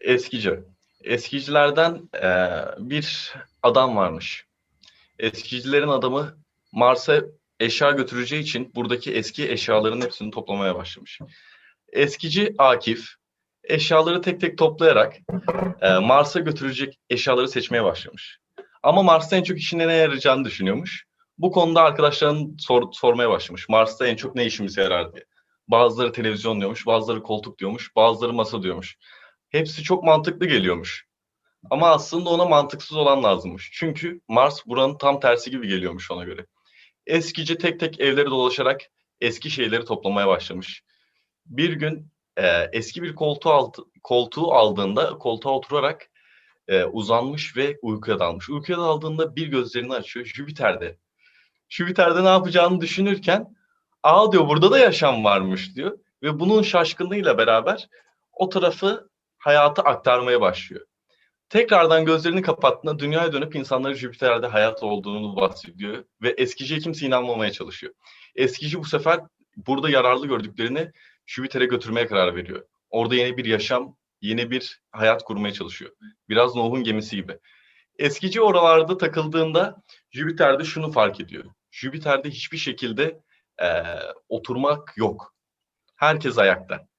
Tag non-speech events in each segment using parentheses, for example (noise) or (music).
Eskici. Eskicilerden eee, bir adam varmış. Eskicilerin adamı Mars'a eşya götüreceği için buradaki eski eşyaların hepsini toplamaya başlamış. Eskici Akif eşyaları tek tek toplayarak eee, Mars'a götürecek eşyaları seçmeye başlamış. Ama Mars'ta en çok işine ne yarayacağını düşünüyormuş. Bu konuda arkadaşlarının sor- sormaya başlamış. Mars'ta en çok ne işimize yarar diye. Bazıları televizyon diyormuş, bazıları koltuk diyormuş, bazıları masa diyormuş. Hepsi çok mantıklı geliyormuş. Ama aslında ona mantıksız olan lazımmış. Çünkü Mars buranın tam tersi gibi geliyormuş ona göre. Eskici tek tek evleri dolaşarak eski şeyleri toplamaya başlamış. Bir gün e, eski bir koltuğu, altı, koltuğu aldığında koltuğa oturarak e, uzanmış ve uykuya dalmış. Uykuya daldığında bir gözlerini açıyor. Jüpiter'de. Jüpiter'de ne yapacağını düşünürken aa diyor burada da yaşam varmış diyor. Ve bunun şaşkınlığıyla beraber o tarafı hayata aktarmaya başlıyor. Tekrardan gözlerini kapattığında dünyaya dönüp insanların Jüpiter'de hayat olduğunu bahsediyor ve eskiciye kimse inanmamaya çalışıyor. Eskici bu sefer burada yararlı gördüklerini Jüpiter'e götürmeye karar veriyor. Orada yeni bir yaşam, yeni bir hayat kurmaya çalışıyor. Biraz Nuh'un gemisi gibi. Eskici oralarda takıldığında Jüpiter'de şunu fark ediyor. Jüpiter'de hiçbir şekilde eee, oturmak yok. Herkes ayakta.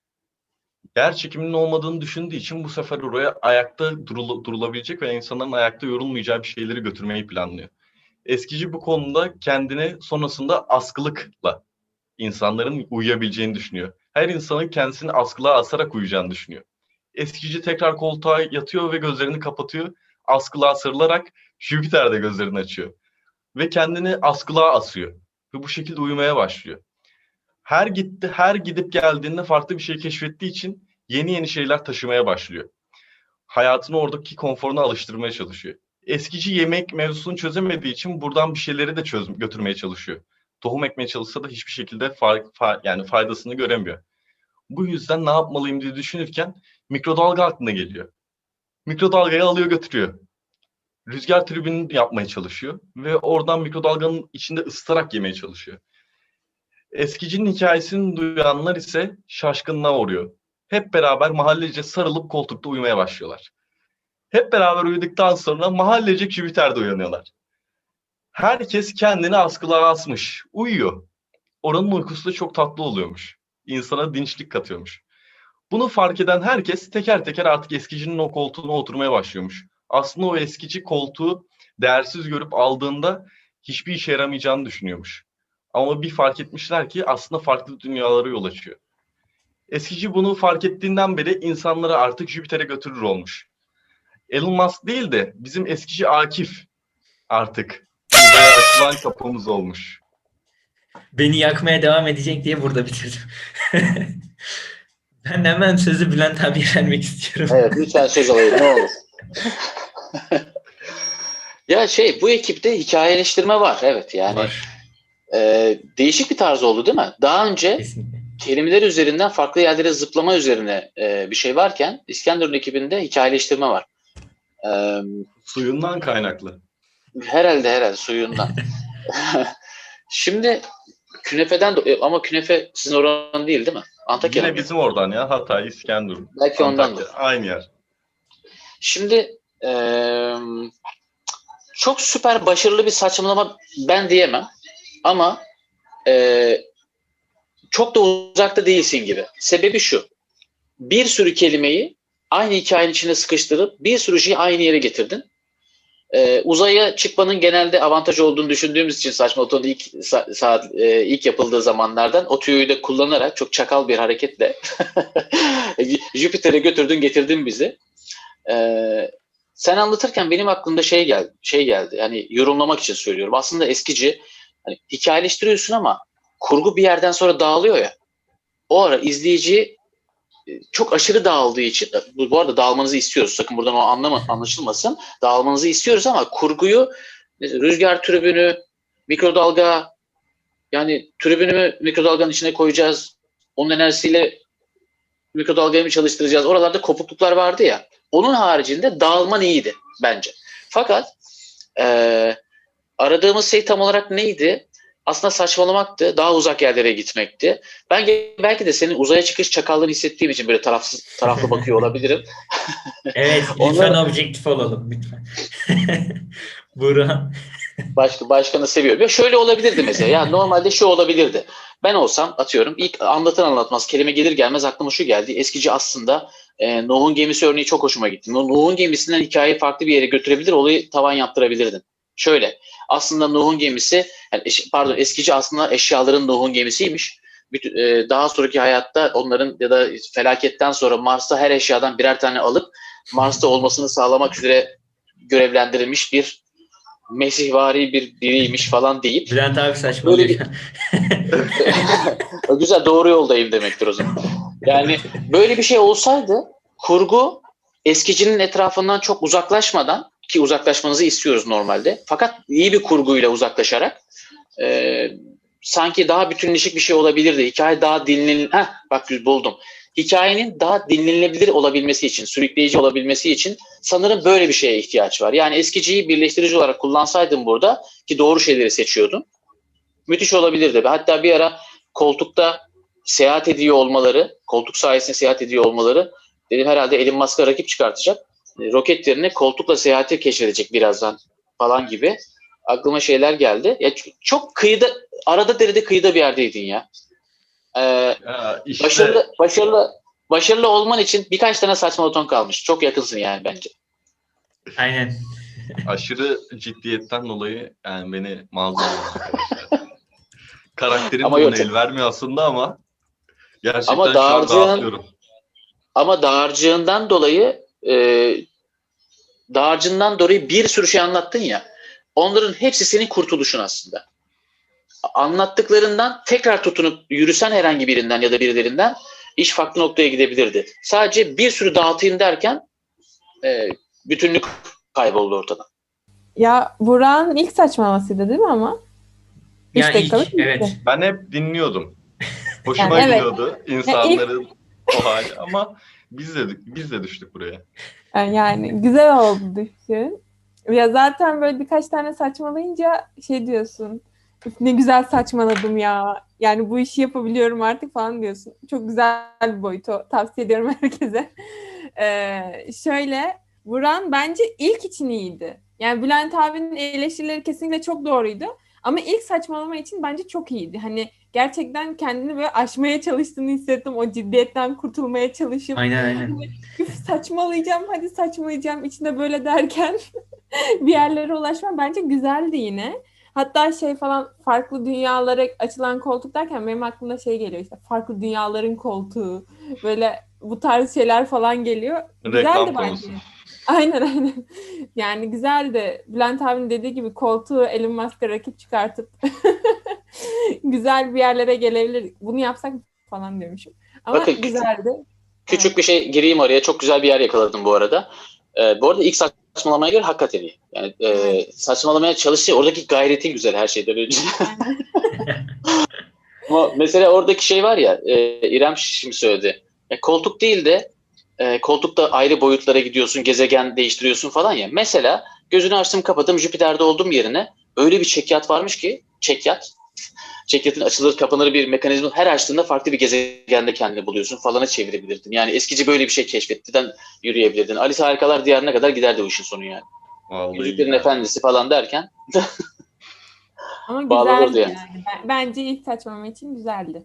Yer çekiminin olmadığını düşündüğü için bu sefer oraya ayakta durula- durulabilecek ve insanların ayakta yorulmayacağı bir şeyleri götürmeyi planlıyor. Eskici bu konuda kendini sonrasında askılıkla insanların uyuyabileceğini düşünüyor. Her insanın kendisini askılığa asarak uyuyacağını düşünüyor. Eskici tekrar koltuğa yatıyor ve gözlerini kapatıyor. Askılığa sarılarak Jüpiter'de gözlerini açıyor. Ve kendini askılığa asıyor. Ve bu şekilde uyumaya başlıyor. Her gitti, her gidip geldiğinde farklı bir şey keşfettiği için yeni yeni şeyler taşımaya başlıyor. Hayatını oradaki konforuna alıştırmaya çalışıyor. Eskici yemek mevzusunu çözemediği için buradan bir şeyleri de çöz götürmeye çalışıyor. Tohum ekmeye çalışsa da hiçbir şekilde fa- fa- yani faydasını göremiyor. Bu yüzden ne yapmalıyım diye düşünürken mikrodalga aklına geliyor. Mikrodalgayı alıyor götürüyor. Rüzgar tribünü yapmaya çalışıyor ve oradan mikrodalganın içinde ısıtarak yemeye çalışıyor. Eskicinin hikayesini duyanlar ise şaşkınlığa uğruyor. Hep beraber mahallece sarılıp koltukta uyumaya başlıyorlar. Hep beraber uyuduktan sonra mahallecek Jüpiter'de uyanıyorlar. Herkes kendini askılığa asmış, uyuyor. Oranın uykusu da çok tatlı oluyormuş. İnsana dinçlik katıyormuş. Bunu fark eden herkes teker teker artık eskicinin o koltuğuna oturmaya başlıyormuş. Aslında o eskici koltuğu değersiz görüp aldığında hiçbir işe yaramayacağını düşünüyormuş. Ama bir fark etmişler ki aslında farklı dünyalara yol açıyor. Eskici bunu fark ettiğinden beri insanları artık Jüpiter'e götürür olmuş. Elon Musk değil de bizim eskici Akif artık uzaya açılan kapımız olmuş. Beni yakmaya devam edecek diye burada bitirdim. (laughs) Ben hemen sözü Bülent abiye vermek istiyorum. Evet lütfen söz alayım ne olur. (laughs) ya şey bu ekipte hikayeleştirme var evet yani Var. E, değişik bir tarz oldu değil mi? Daha önce Kesinlikle. kelimeler üzerinden farklı yerlere zıplama üzerine e, bir şey varken İskenderun ekibinde hikayeleştirme var. E, Suyundan kaynaklı. herhalde herhalde suyundan. (laughs) Şimdi künefeden de- ama künefe sizin oranın değil değil mi? Antakya'da Yine mı? bizim oradan ya Hatay, İskenderun. Belki ondandır. Antakya, Aynı yer. Şimdi eee, çok süper başarılı bir saçmalama ben diyemem. Ama eee, çok da uzakta değilsin gibi. Sebebi şu. Bir sürü kelimeyi aynı hikayenin içine sıkıştırıp bir sürü şeyi aynı yere getirdin. Eee, uzaya çıkmanın genelde avantajı olduğunu düşündüğümüz için saçma otonun ilk sa- saat eee, ilk yapıldığı zamanlardan o tüyoyu da kullanarak çok çakal bir hareketle (laughs) Jüpiter'e götürdün getirdin bizi. Ee, sen anlatırken benim aklımda şey geldi, şey geldi. Yani yorumlamak için söylüyorum. Aslında eskici hani hikayeleştiriyorsun ama kurgu bir yerden sonra dağılıyor ya. O ara izleyici e, çok aşırı dağıldığı için bu, bu arada dağılmanızı istiyoruz. Sakın buradan o anlama, anlaşılmasın. Dağılmanızı istiyoruz ama kurguyu mesela rüzgar tribünü, mikrodalga yani tribünü mü mikrodalganın içine koyacağız. Onun enerjisiyle mikrodalgayı mı çalıştıracağız? Oralarda kopukluklar vardı ya. Onun haricinde dağılman iyiydi bence. Fakat eee, aradığımız şey tam olarak neydi? aslında saçmalamaktı. Daha uzak yerlere gitmekti. Ben belki de senin uzaya çıkış çakallığını hissettiğim için böyle tarafsız taraflı (laughs) bakıyor olabilirim. Evet, Onlar- (laughs) lütfen objektif olalım lütfen. (laughs) Burhan. Başka, başkanı seviyorum. Ya şöyle olabilirdi mesela. Ya normalde şu olabilirdi. Ben olsam atıyorum ilk anlatır anlatmaz kelime gelir gelmez aklıma şu geldi. Eskici aslında e, Nuh'un gemisi örneği çok hoşuma gitti. Nuh- Nuh'un gemisinden hikayeyi farklı bir yere götürebilir, olayı tavan yaptırabilirdin. Şöyle aslında Nuh'un gemisi yani pardon eskici aslında eşyaların Nuh'un gemisiymiş. Bütün, e, daha sonraki hayatta onların ya da felaketten sonra Mars'ta her eşyadan birer tane alıp Mars'ta olmasını sağlamak üzere görevlendirilmiş bir mesihvari bir biriymiş falan deyip Bülent abi saçmalıyor. Böyle (laughs) güzel doğru yoldayım demektir o zaman. Yani böyle bir şey olsaydı kurgu eskicinin etrafından çok uzaklaşmadan ki uzaklaşmanızı istiyoruz normalde. Fakat iyi bir kurguyla uzaklaşarak e, sanki daha bütünleşik bir şey olabilirdi. Hikaye daha dinlen... Heh, bak buldum. Hikayenin daha dinlenilebilir olabilmesi için, sürükleyici olabilmesi için sanırım böyle bir şeye ihtiyaç var. Yani eskiciyi birleştirici olarak kullansaydım burada ki doğru şeyleri seçiyordum. Müthiş olabilirdi. Hatta bir ara koltukta seyahat ediyor olmaları, koltuk sayesinde seyahat ediyor olmaları dedim herhalde Elon Musk'a rakip çıkartacak. E, Roket yerine koltukla seyahati keşfedecek birazdan falan gibi. Aklıma şeyler geldi. Ya çok kıyıda, arada derede kıyıda bir yerdeydin ya. Ee, Ya işte başarılı, başarılı, başarılı olman için birkaç tane saçma buton kalmış. Çok yakınsın yani bence. Aynen. aşırı ciddiyetten dolayı yani beni mazur arkadaşlar. Karakterim Ama yok. el vermiyor aslında ama gerçekten Ama şu an dağarcığın-. Ama dağarcığından dolayı e, dağarcığından dolayı bir sürü şey anlattın ya. Onların hepsi senin kurtuluşun aslında. Anlattıklarından tekrar tutunup yürüsen herhangi birinden ya da birilerinden iş farklı noktaya gidebilirdi. Sadece bir sürü dağıtayım derken e, bütünlük kayboldu ortadan. Ya Burak'ın ilk saçmalamasıydı değil mi ama? Üç Yani ilk, evet. Ben hep dinliyordum. (laughs) Hoşuma Yani evet. gidiyordu insanların o hali ama biz de biz de düştük buraya. Yani, güzel oldu düşün. Ya zaten böyle birkaç tane saçmalayınca şey diyorsun. "Üf, Ne güzel saçmaladım ya. Yani bu işi yapabiliyorum artık falan diyorsun. Çok güzel bir boyut o. Tavsiye ediyorum (laughs) herkese. Ee, şöyle Buran bence ilk için iyiydi. Yani Bülent abinin eleştirileri kesinlikle çok doğruydu. Ama ilk saçmalama için bence çok iyiydi. Hani gerçekten kendini böyle aşmaya çalıştığını hissettim. O ciddiyetten kurtulmaya çalışıp Aynen aynen. Üf, saçmalayacağım hadi saçmalayacağım içinde böyle derken (laughs) bir yerlere ulaşmam bence güzeldi yine. Hatta şey falan farklı dünyalara açılan koltuk derken benim aklıma şey geliyor işte farklı dünyaların koltuğu böyle bu tarz şeyler falan geliyor. Reklam Güzeldi konusu. bence. Aynen aynen. Yani güzeldi. Bülent abinin dediği gibi koltuğu Elon Musk'a rakip çıkartıp (laughs) güzel bir yerlere gelebilir. Bunu yapsak falan diyormuşum. Ama Bakın, güzeldi. Küçük bir şey gireyim araya. Çok güzel bir yer yakaladım bu arada. Ee, bu arada ilk saçmalamaya göre hakikaten iyi. Yani e, Evet. saçmalamaya çalışıyor. Oradaki gayretin güzel her şeyden önce. (laughs) Ama mesela oradaki şey var ya, e, İrem şimdi söyledi. E, koltuk değil de e, koltukta ayrı boyutlara gidiyorsun, gezegen değiştiriyorsun falan ya. Mesela gözünü açtım kapadım Jüpiter'de olduğum yerine öyle bir çekyat varmış ki, çekyat. Çekyatın açılır kapanır bir mekanizma her açtığında farklı bir gezegende kendini buluyorsun falana çevirebilirdin. Yani eskici böyle bir şey keşfettiden yürüyebilirdin. Alice Harikalar Diyarı'na kadar giderdi o işin sonu yani. Vallahi Yüzüklerin ya. Efendisi falan derken (laughs) Ama güzeldi yani. yani. Ben- Bence ilk saçmalama için güzeldi.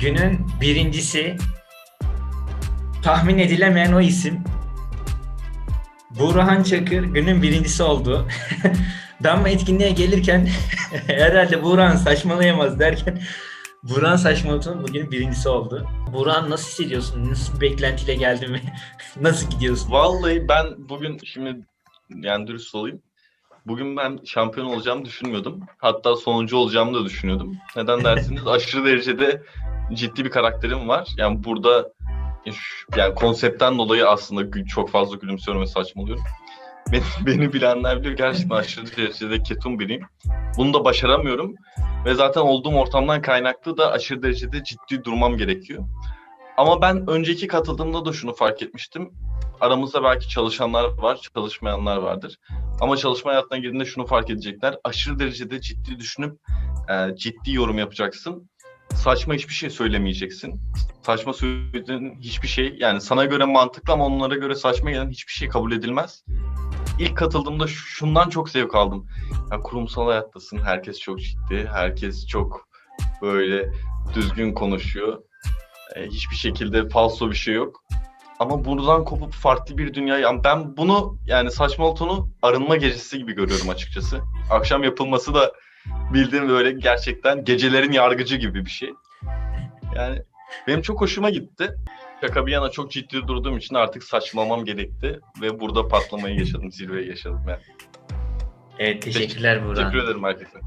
Günün birincisi tahmin edilemeyen o isim. Burhan Çakır günün birincisi oldu. (laughs) bu etkinliğe gelirken (laughs) herhalde Burhan saçmalayamaz derken (laughs) Burhan saçmalatan bugün birincisi oldu. Burhan nasıl hissediyorsun? Nasıl bir beklentiyle geldin ve nasıl gidiyorsun? Vallahi ben bugün şimdi yani dürüst olayım. Bugün ben şampiyon olacağımı düşünmüyordum. Hatta sonuncu olacağımı da düşünüyordum. Neden dersiniz? Aşırı derecede ciddi bir karakterim var. Yani burada yani konseptten dolayı aslında çok fazla gülümsüyorum ve saçmalıyorum. (laughs) Beni, beni bilenler biliyor gerçekten (laughs) aşırı derecede ketum biriyim. Bunu da başaramıyorum. Ve zaten olduğum ortamdan kaynaklı da aşırı derecede ciddi durmam gerekiyor. Ama ben önceki katıldığımda da şunu fark etmiştim. Aramızda belki çalışanlar var, çalışmayanlar vardır. Ama çalışma hayatına girdiğinde şunu fark edecekler. Aşırı derecede ciddi düşünüp e, ciddi yorum yapacaksın. Saçma hiçbir şey söylemeyeceksin. Saçma söylediğin hiçbir şey yani sana göre mantıklı ama onlara göre saçma gelen hiçbir şey kabul edilmez. İlk katıldığımda şundan çok zevk aldım. Ya kurumsal hayattasın. Herkes çok ciddi. Herkes çok böyle düzgün konuşuyor. E, hiçbir şekilde falso bir şey yok. Ama buradan kopup farklı bir dünya. Yani ben bunu yani saçmalıtonu arınma gecesi gibi görüyorum açıkçası. Akşam yapılması da bildiğim böyle gerçekten gecelerin yargıcı gibi bir şey. Yani benim çok hoşuma gitti. Şaka bir yana çok ciddi durduğum için artık saçmalamam gerekti. Ve burada patlamayı yaşadım, zirveyi yaşadım yani. Evet teşekkürler Buğra. Teşekkür ederim herkese.